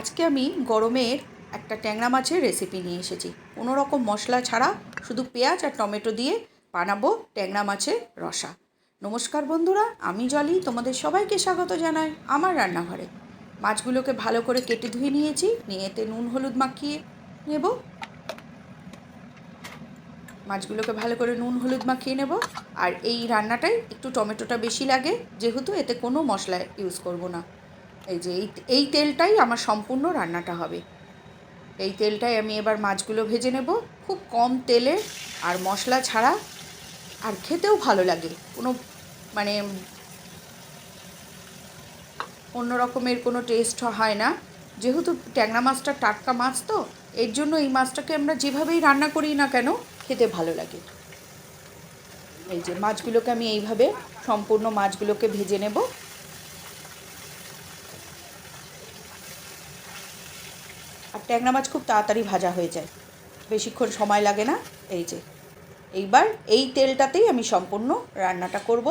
আজকে আমি গরমের একটা ট্যাংরা মাছের রেসিপি নিয়ে এসেছি। কোনো রকম মশলা ছাড়া শুধু পেঁয়াজ আর টমেটো দিয়ে বানাবো ট্যাংরা মাছের রসা। নমস্কার বন্ধুরা, আমি জলি, তোমাদের সবাইকে স্বাগত জানাই আমার রান্নাঘরে। মাছগুলোকে ভালো করে কেটে ধুয়ে নিয়েছি, নিয়ে এতে নুন, হলুদ মাখিয়ে নেব। মাছগুলোকে ভালো করে নুন, হলুদ মাখিয়ে নেব। আর এই রান্নাটায় একটু টমেটোটা বেশি লাগে, যেহেতু এতে কোনো মশলা ইউজ করব না। এই যে এই এই তেলটাই আমার সম্পূর্ণ রান্নাটা হবে। এই তেলটাই আমি এবার মাছগুলো ভেজে নেব। খুব কম তেলে আর মশলা ছাড়া আর খেতেও ভালো লাগে। কোনো মানে অন্য রকমের কোনো টেস্ট হয় না। যেহেতু ট্যাংরা মাছটা টাটকা মাছ তো, এর জন্য এই মাছটাকে আমরা যেভাবেই রান্না করি না কেন, খেতে ভালো লাগে। এই যে মাছগুলোকে আমি এইভাবে সম্পূর্ণ মাছগুলোকে ভেজে নেব। ট্যাংরা মাছ খুব তাড়াতাড়ি ভাজা হয়ে যায়। বেশিক্ষণ সময় লাগে না। এই যে, এইবার এই তেলটাতেই আমি সম্পূর্ণ রান্নাটা করব।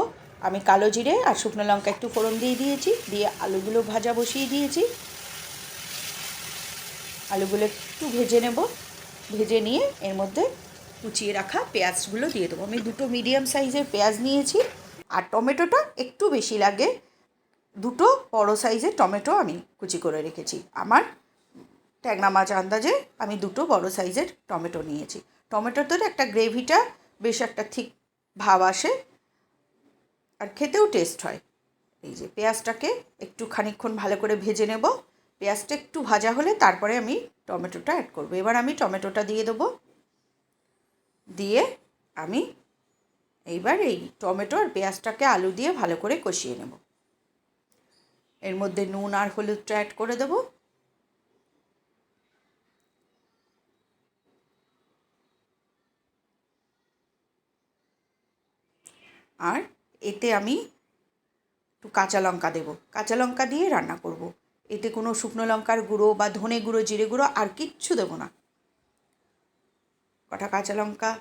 আমি কালো জিরে আর শুকনো লঙ্কা একটু ফোড়ন দিয়ে দিয়েছি, দিয়ে আলুগুলো ভাজা বসিয়ে দিয়েছি। আলুগুলো একটু ভেজে নেব। ভেজে নিয়ে এর মধ্যে কুচিয়ে রাখা পেঁয়াজগুলো দিয়ে দেবো। আমি দুটো মিডিয়াম সাইজের পেঁয়াজ নিয়েছি আর টমেটোটা একটু বেশি লাগে। দুটো বড় সাইজের টমেটো আমি কুচি করে রেখেছি। আমার ট্যাংরা মাছ আন্দাজে আমি দুটো বড় সাইজের টমেটো নিয়েছি। টমেটোতে একটা গ্রেভিটা বেশ একটা ঠিক ভাব আসে আর খেতেও টেস্ট হয়। এই যে পেঁয়াজটাকে একটু খানিকক্ষণ ভালো করে ভেজে নেব। পেঁয়াজটা একটু ভাজা হলে তারপরে আমি টমেটোটা অ্যাড করব। এবার আমি টমেটোটা দিয়ে দেবো। দিয়ে আমি এইবার এই টমেটো আর পেঁয়াজটাকে আলু দিয়ে ভালো করে কষিয়ে নেব। এর মধ্যে নুন আর হলুদটা অ্যাড করে দেবো। আর এতে আমি একটু কাঁচা লঙ্কা দেবো। কাঁচা লঙ্কা দিয়ে রান্না করব। এতে কোনো শুকনো লঙ্কার গুঁড়ো বা ধনে গুঁড়ো, জিরে গুঁড়ো আর কিচ্ছু দেবো না। কটা কাঁচা লঙ্কা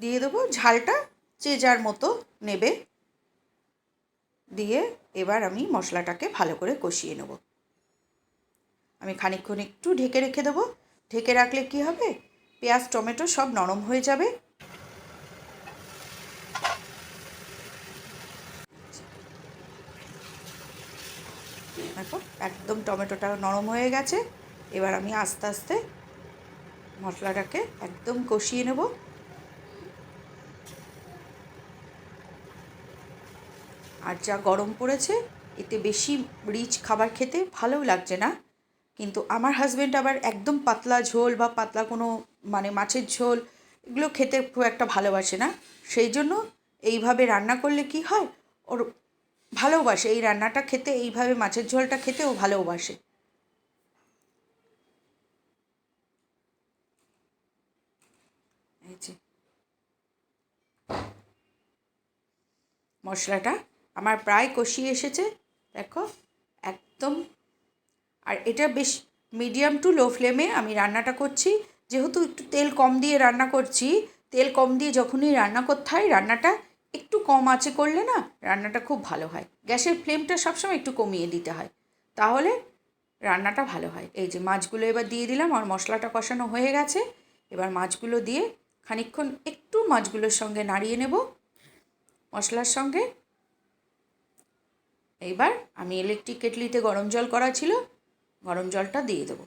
দিয়ে দেবো। ঝালটা যে যার মতো নেবে। দিয়ে এবার আমি মশলাটাকে ভালো করে কষিয়ে নেব। আমি খানিকক্ষণ একটু ঢেকে রেখে দেবো। ঢেকে রাখলে কি হবে? পেঁয়াজ, টমেটো সব নরম হয়ে যাবে। দেখো একদম টমেটোটা নরম হয়ে গেছে। এবার আমি আস্তে আস্তে মশলাটাকে একদম কষিয়ে নেব। আর যা গরম পড়েছে, এতে বেশি রিচ খাবার খেতে ভালোও লাগছে না। কিন্তু আমার হাজব্যান্ড আবার একদম পাতলা ঝোল বা পাতলা কোনো মানে মাছের ঝোল, এগুলো খেতে খুব একটা ভালোবাসে না। সেই জন্য এইভাবে রান্না করলে কি হয়? ওর ভালোবাসে, এই রান্নাটা খেতে, এইভাবে মাছের ঝোলটা খেতে ও ভালোবাসে। মশলাটা আমার প্রায় কষিয়ে এসেছে, দেখো, একদম। আর এটা বেশ মিডিয়াম টু লো ফ্লেমে আমি রান্নাটা করছি। যেহেতু একটু তেল কম দিয়ে রান্না করছি, তেল কম দিয়ে যখনই রান্না করতে হয়, রান্নাটা একটু কম আঁচে করলে না রান্নাটা খুব ভালো হয়। গ্যাসের ফ্লেমটা সবসময় একটু কমিয়ে দিতে হয়। তাহলে রান্নাটা ভালো হয়। এই যে মাছগুলো এবার দিয়ে দিলাম আর মশলাটা কষানো হয়ে গেছে। এবার মাছগুলো দিয়ে খানিকক্ষণ একটু মাছগুলোর সঙ্গে নাড়িয়ে নেব। মশলার সঙ্গে। এইবার আমি ইলেকট্রিক কেটলিতে গরম জল করা ছিল, গরম জলটা দিয়ে দেবো।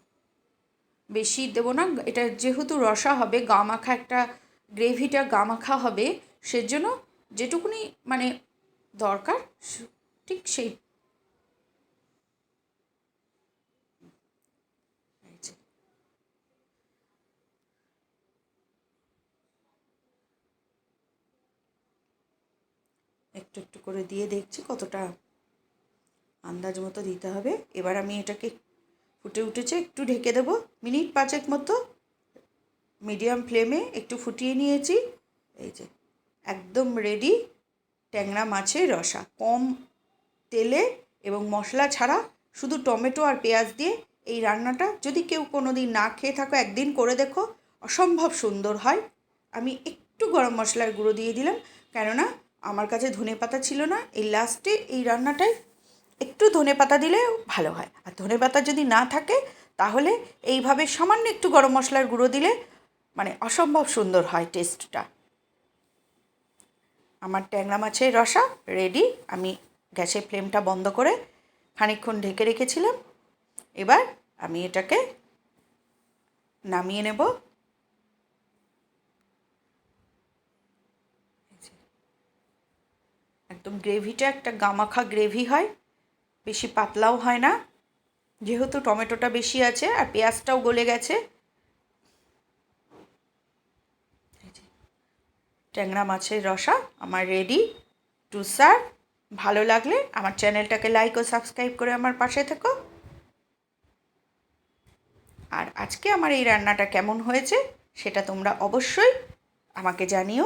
বেশি দেবো না, এটা যেহেতু রসা হবে গা মাখা একটা গ্রেভিটা গা মাখা হবে, সেজন্য যেটুকুনি মানে দরকার ঠিক সেই। একটু একটু করে দিয়ে দেখছি কতটা আন্দাজ মতো দিতে হবে। এবার আমি এটাকে ফুটে উঠেছে, একটু ঢেকে দেবো। মিনিট পাঁচেক মতো, মিডিয়াম ফ্লেমে একটু ফুটিয়ে নিয়েছি। এই যে একদম রেডি ট্যাংরা মাছের রসা। কম তেলে এবং মশলা ছাড়া শুধু টমেটো আর পেঁয়াজ দিয়ে এই রান্নাটা যদি কেউ কোনো দিন না খেয়ে থাকো, একদিন করে দেখো, অসম্ভব সুন্দর হয়। আমি একটু গরম মশলার গুঁড়ো দিয়ে দিলাম, কেননা আমার কাছে ধনে পাতা ছিল না। এই লাস্টে এই রান্নাটায় একটু ধনে পাতা দিলে ভালো হয়। আর ধনে পাতা যদি না থাকে, তাহলে এইভাবে সামান্য একটু গরম মশলার গুঁড়ো দিলে মানে অসম্ভব সুন্দর হয় টেস্টটা আমার ট্যাংরা মাছের রসা রেডি আমি গ্যাসের ফ্লেমটা বন্ধ করে খানিকক্ষণ ঢেকে রেখেছিলাম। এবার আমি এটাকে নামিয়ে নেব। একদম গ্রেভিটা একটা গামাখা গ্রেভি হয়, বেশি পাতলাও হয় না। যেহেতু টমেটোটা বেশি আছে আর পেঁয়াজটাও গলে গেছে ট্যাংরা মাছের রসা আমার রেডি টু সার্ভ ভালো লাগলে আমার চ্যানেলটাকে লাইক ও সাবস্ক্রাইব করে আমার পাশে থেকো। আর আজকে আমার এই রান্নাটা কেমন হয়েছে সেটা তোমরা অবশ্যই আমাকে জানিও।